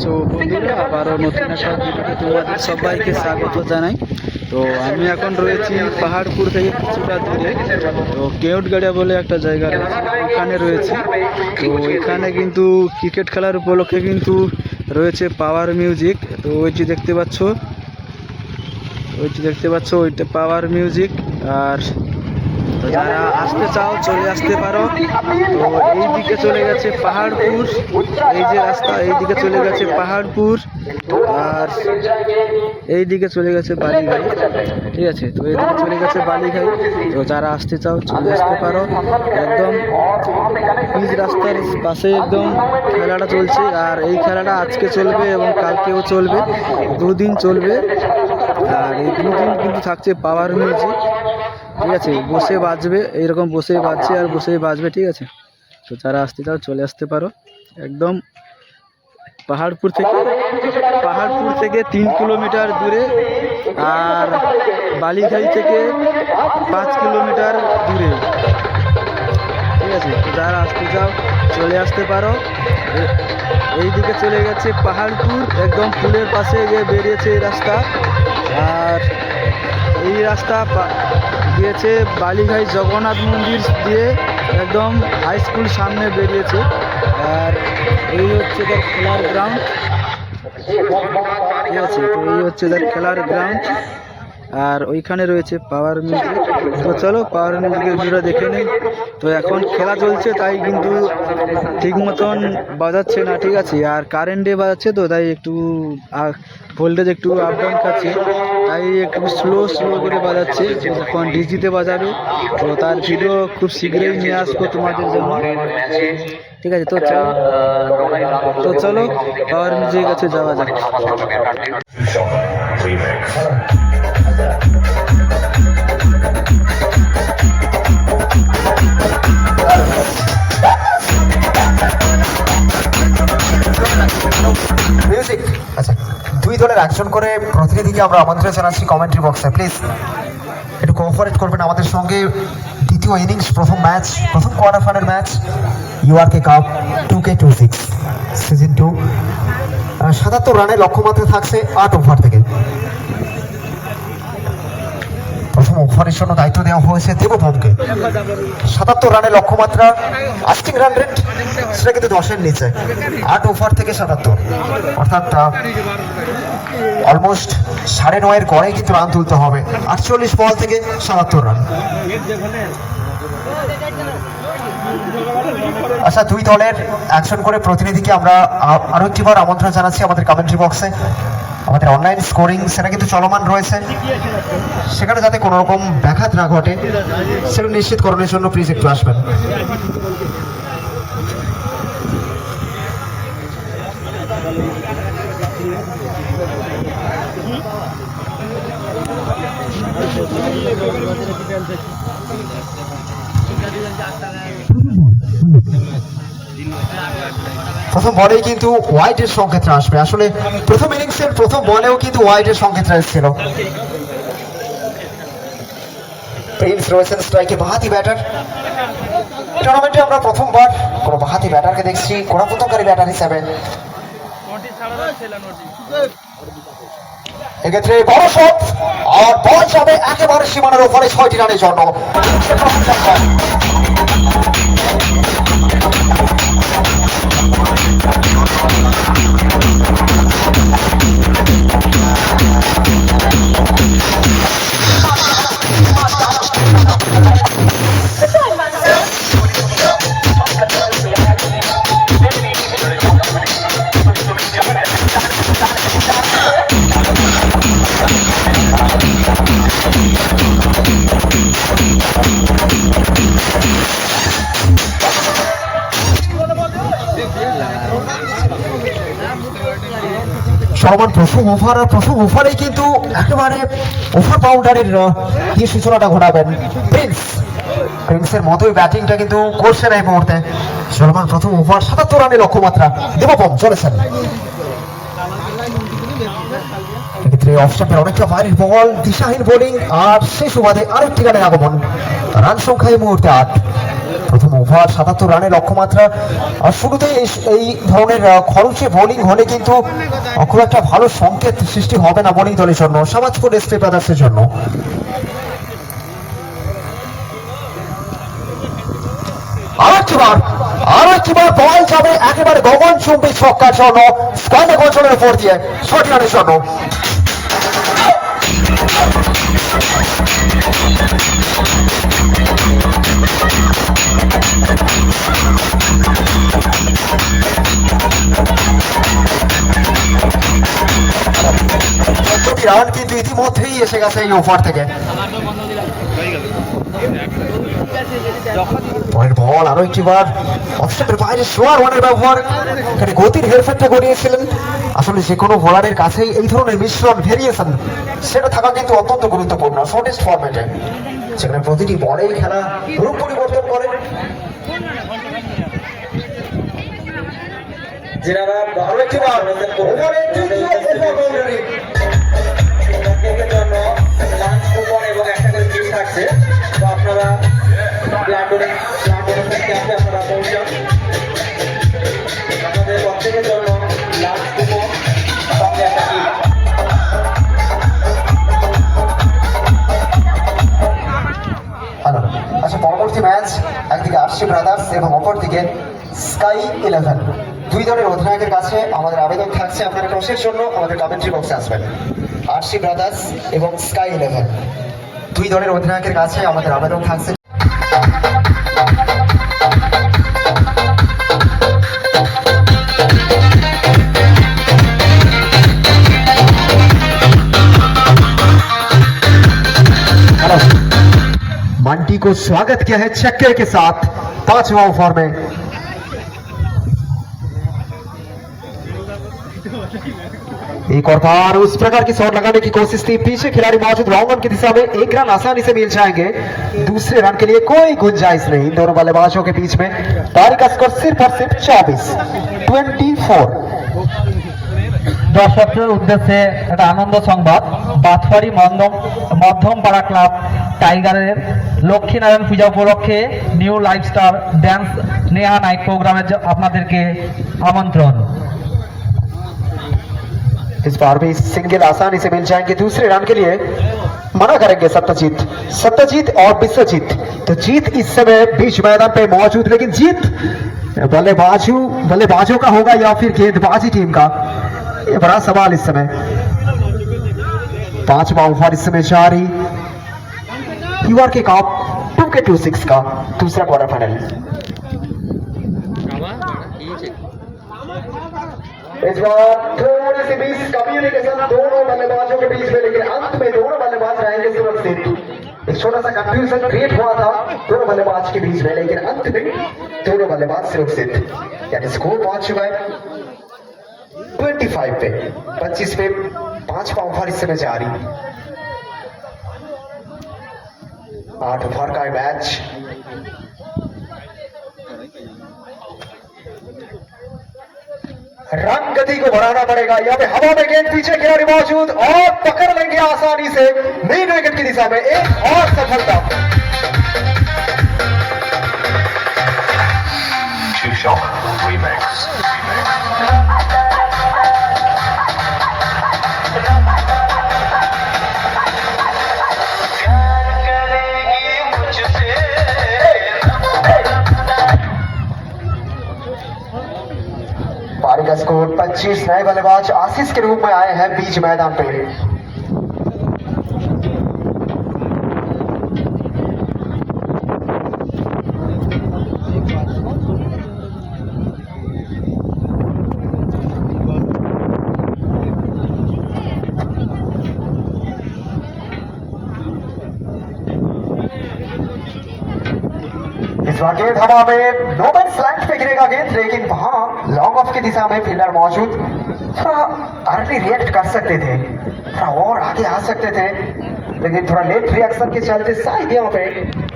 So বন্ধুরা, আবারও নতুন একটা ভিডিওতে তোমাদের সবাইকে স্বাগত জানাই। তো, আমি এখন রয়েছি পাহাড়পুর থেকে কিছুটা দূরে। তো কেউটগাড়িয়া বলে একটা জায়গা রয়েছে, ওখানে রয়েছে। তো, এখানে কিন্তু ক্রিকেট খেলার উপলক্ষে কিন্তু রয়েছে পাওয়ার মিউজিক তো, ওই যে দেখতে পাচ্ছ, ওই যে দেখতে পাচ্ছ, ওইটা পাওয়ার মিউজিক আর তো যারা আসতে চাও, চলে আসতে পারো। তো এই দিকে চলে গেছে পাহাড়পুর। এই যে রাস্তা, এই দিকে চলে গেছে পাহাড়পুর। আর এই দিকে চলে গেছে বালিঘাই। ঠিক আছে? তো এই দিকে চলে গেছে বালিঘাই। তো যারা আসতে চাও, চলে আসতে পারো। একদম পিচ রাস্তার পাশে একদম খেলাটা চলছে। আর এই খেলাটা আজকে চলবে এবং কালকেও চলবে। দুদিন চলবে। আর এই দুদিন কিন্তু থাকছে পাওয়ার মিউজিক। ঠিক আছে, বসে বাজবে, এইরকম বসেই বাজছে আর বসেই বাজবে, ঠিক আছে? তো যারা আসতে চাও, চলে আসতে পারো। একদম পাহাড়পুর থেকে পাহাড়পুর থেকে তিন কিলোমিটার দূরে আর বালিঘাই থেকে পাঁচ কিলোমিটার দূরে। ঠিক আছে? যারা আসতে চাও, চলে আসতে পারো। এইদিকে চলে গেছে পাহাড়পুর, একদম পুলের পাশে গিয়ে বেরিয়েছে এই রাস্তা। আর এই রাস্তা গিয়েছে বালিঘাই জগন্নাথ মন্দির দিয়ে একদম হাই স্কুল সামনে বেরিয়েছে। আর এই হচ্ছে তার খেলার গ্রাউন্ড ঠিক আছে তো এই হচ্ছে তার খেলার গ্রাউন্ড আর ওইখানে রয়েছে পাওয়ার মিউজিক তো চলো পাওয়ার মিউজিকের ভিডিও দেখে নিই। তো এখন খেলা চলছে, তাই কিন্তু ঠিক মতন বাজাচ্ছে না, ঠিক আছে? আর কারেন্টে বাজাচ্ছে তো, তাই একটু ভোল্টেজ একটু আপ ডাউন খাচ্ছে। তাই একটু স্লো স্লো করে বাজাচ্ছে। তো যখন ডিজিতে বাজাবে, তো তার ভিডিও খুব শীঘ্রই নিয়ে আসব তোমাদের জন্য। ঠিক আছে, তো চলো। তো চলো পাওয়ার মিউজিকের কাছে যাওয়া যাক। মিউজিক আচ্ছা দুই দলের একজন করে প্রতিনিধিকে আমরা আমন্ত্রণ জানাচ্ছি কমেন্ট্রি বক্সে প্লিজ একটু কোঅপারেট করবেন আমাদের সঙ্গে। দ্বিতীয় ইনিংস প্রথম ম্যাচ প্রথম quarter final match URK cup two K two six season two সাতাত্তর রানের লক্ষ্যমাত্রা থাকছে আট ওভার থেকে। প্রথম ওভারের জন্য দায়িত্ব দেওয়া হয়েছে দেবভবকে সাতাত্তর রানের লক্ষ্যমাত্রা, আস্টিং রান রেট সেটা কিন্তু দশের নিচে। আট ওভার থেকে সাতাত্তর। অর্থাৎ অলমোস্ট সাড়ে নয়ের গড়ে কিন্তু রান তুলতে হবে। আটচল্লিশ বল থেকে সাতাত্তর রান আচ্ছা দুই দলের একজন করে প্রতিনিধিকে আমরা আরও একটিবার আমন্ত্রণ জানাচ্ছি আমাদের কমেন্ট্রি বক্সে আমাদের অনলাইন স্কোরিং সেটা কিন্তু চলমান রয়েছে। সেখানে যাতে কোনো রকম ব্যাঘাত না ঘটে, সেটা নিশ্চিত করণের জন্য প্লিজ একটু আসবেন। প্রথম বলেই কিন্তু ওয়াইডের সংকেতটা আসবে। আসলে প্রথম ইনিংসের প্রথম বলেও কিন্তু ওয়াইডের সংকেতটা এসেছিল। প্রিন্স রয়েছেন স্ট্রাইকে বাহাতি ব্যাটার টুর্নামেন্টে আমরা প্রথমবার কোনো বাহাতি ব্যাটারকে দেখছি কোনাপতনকারী ব্যাটার হিসাবে। এক্ষেত্রে বড় শট আর বল যাবে একেবারে সীমানার ওপরে ছয়টি রানের জন্য। সলমান প্রথম ওভার আর ওভারেই কিন্তু একেবারে ওভার বাউন্ডারির আহ, দিয়ে সূচনাটা ঘটাবেন। প্রিন্স প্রিন্সের মতোই ব্যাটিংটা কিন্তু করছে না এই মুহূর্তে। সলমান প্রথম ওভার সাতাত্তর রানের লক্ষ্যমাত্রা। দেবপম চলেছেন এক্ষেত্রে অফস্টাম্পের অনেকটা বাইরের বল দিশাহীন বোলিং আর সেই সুবাদে আরেকটি রানের আগমন। রান সংখ্যা এই মুহূর্তে আট। প্রথম ওভার, সাতাত্তর রানের লক্ষ্যমাত্রা আর শুরুতে এই- ধরনের খরচে বোলিং হলে কিন্তু খুব একটা ভালো সংকেত সৃষ্টি হবে না বোলিং দলের জন্য, সমাজপুর এসপি ব্রাদার্সের জন্য। আরও একটিবার আরও একটিবার বল যাবে একেবারে গগন চুম্বি ছক্কার জন্য স্কোয়াডে গোচরের উপর দিয়ে, ছটি রানের জন্য। ইতিমধ্যেই এসে গেছে এই ওভার থেকে। পরের বল, আরও একটি বার। অফস্টেপের বাইরে সোয়ার ওয়ানের ব্যবহার। এখানে গতির হেরফেরটা গড়িয়েছিলেন। আসলে যে কোনো বোলারের কাছেই এই ধরনের মিশ্রণ ভেরিয়েশন সেটা থাকা কিন্তু অত্যন্ত গুরুত্বপূর্ণ শর্টেস্ট ফরম্যাটে সেখানে প্রতিটি বলেই খেলা রূপ পরিবর্তন করে। যারা আরও একটি বার ওভারের আচ্ছা পরবর্তী ম্যাচ একদিকে আরসি ব্রাদার্স এবং অপরদিকে স্কাই দুই কাছে আমাদের আবেদন থাকছে আপনার ক্রসের জন্য, আমাদের কমেন্ট্রি বক্সে আসবেন। আরসি ব্রাদার্স এবং স্কাই ইলেভেন দুই দলের অধিনায়কের কাছে আমাদের আবেদন থাকছে मंटी को स्वागत किया है छक्के के साथ पांचवा ओवर में एक और बार उस प्रकार की शॉट लगाने की कोशिश थी पीछे खिलाड़ी मौजूद लॉन्ग रन की दिशा में एक रन आसानी से मिल जाएंगे दूसरे रन के लिए कोई गुंजाइश नहीं इन दोनों बल्लेबाजों के बीच में तारीख का स्कोर सिर्फ और सिर्फ चौबीस ट्वेंटी फोर দর্শকদের উদ্দেশ্যে একটা আনন্দ সংবাদ বাথবাড়ি মধ্যম মধ্যম পাড়া ক্লাব টাইগারের লক্ষ্মীনারায়ণ পূজা উপলক্ষে new lifestar dance Neha night প্রোগ্রামের জ- আপনাদেরকে আমন্ত্রণ इस बार भी सिंगल आसानी से मिल जाएंगे दूसरे रन के लिए मना करेंगे सत्यजीत सत्यजीत और विश्वजीत तो जीत इस समय बीच मैदान पे मौजूद लेकिन जीत बल्लेबाजों बल्लेबाजों का होगा या फिर गेंदबाजी टीम का ये बड़ा सवाल इस समय पांचवा ओवर इस समय जारी यूआर के कप टू के टू सिक्स का दूसरा क्वार्टर फाइनल इस बार थोड़ी सी बीच कम्युनिकेशन दोनों बल्लेबाजों के बीच में लेकिन अंत में दोनों बल्लेबाज रहेंगे सुरक्षित एक छोटा सा कंफ्यूजन क्रिएट हुआ था दोनों बल्लेबाज के बीच में लेकिन अंत में दोनों बल्लेबाज सुरक्षित यानी स्कोर पहुँच चुका है 25 पे। 25 पे पाँच ओवर इस समय जारी आठ ओवर का मैच। रन गति को बढ़ाना पड़ेगा। यहाँ पे हवा में गेंद, पीछे खिलाड़ी मौजूद और पकड़ लेंगे आसानी से। मेन विकेट की दिशा में एक और सफलता। 25 नए बल्लेबाज आशीष के रूप में आए हैं बीच मैदान पे। गेंद हवा में नो बैट स्लैंट पे गिरेगा गेंद, लेकिन वहाँ लॉन्ग ऑफ़ की दिशा में फील्डर मौजूद। थोड़ा अर्ली रिएक्ट कर सकते थे, थोड़ा और आगे आ सकते थे, लेकिन थोड़ा लेट रिएक्शन के चलते शायद यहाँ पे